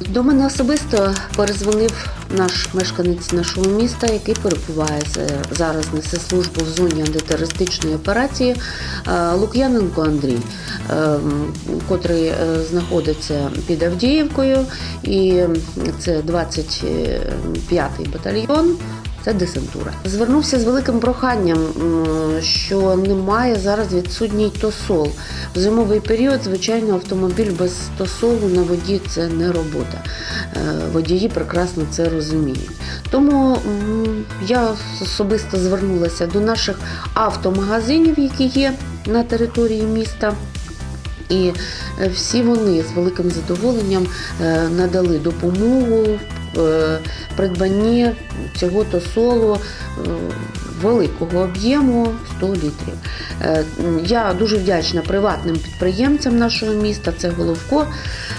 До мене особисто перезвонив наш мешканець нашого міста, який перебуває зараз несе службу в зоні антитерористичної операції е, Лук'яненко Андрій, е, котрий е, знаходиться під Авдіївкою, і це 25-й батальйон. Це десантура. Звернувся з великим проханням, що немає зараз відсутній тосол. В зимовий період, звичайно, автомобіль без тосолу на воді це не робота. Е, Водії прекрасно це розуміють. Тому я особисто звернулася до наших автомагазинів, які є на території міста. І е, всі вони з великим задоволенням е, надали допомогу придбанні цього тосолу е, великого об'єму 100 літрів. Е, Я дуже вдячна приватним підприємцям нашого міста. Це Головко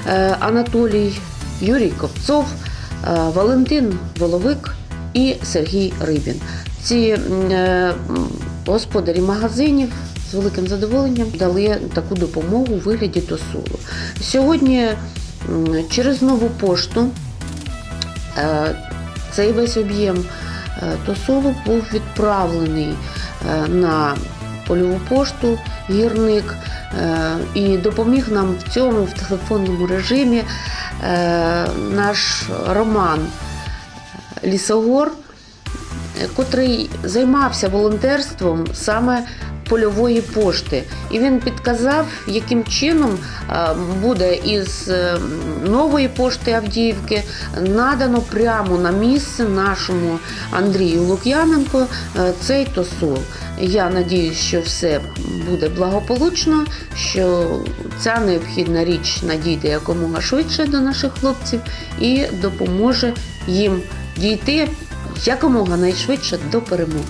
е, Анатолій, Юрій Ковцов, е, Валентин Воловик і Сергій Рибін. Ці е, господарі магазинів з великим задоволенням дали таку допомогу у вигляді тосолу. Сьогодні через нову пошту е, цей весь об'єм е, тосолу був відправлений е, на польову пошту гірник е, і допоміг нам в цьому в телефонному режимі е, наш Роман Лісогор, е, котрий займався волонтерством саме польової пошти. І він підказав, яким чином е, буде із е, нової пошти Авдіївки надано прямо на місце нашому Андрію Лук'яненко е, цей тосол. Я надіюсь, що все буде благополучно, що ця необхідна річ надійде якомога швидше до наших хлопців і допоможе їм дійти якомога найшвидше до перемоги.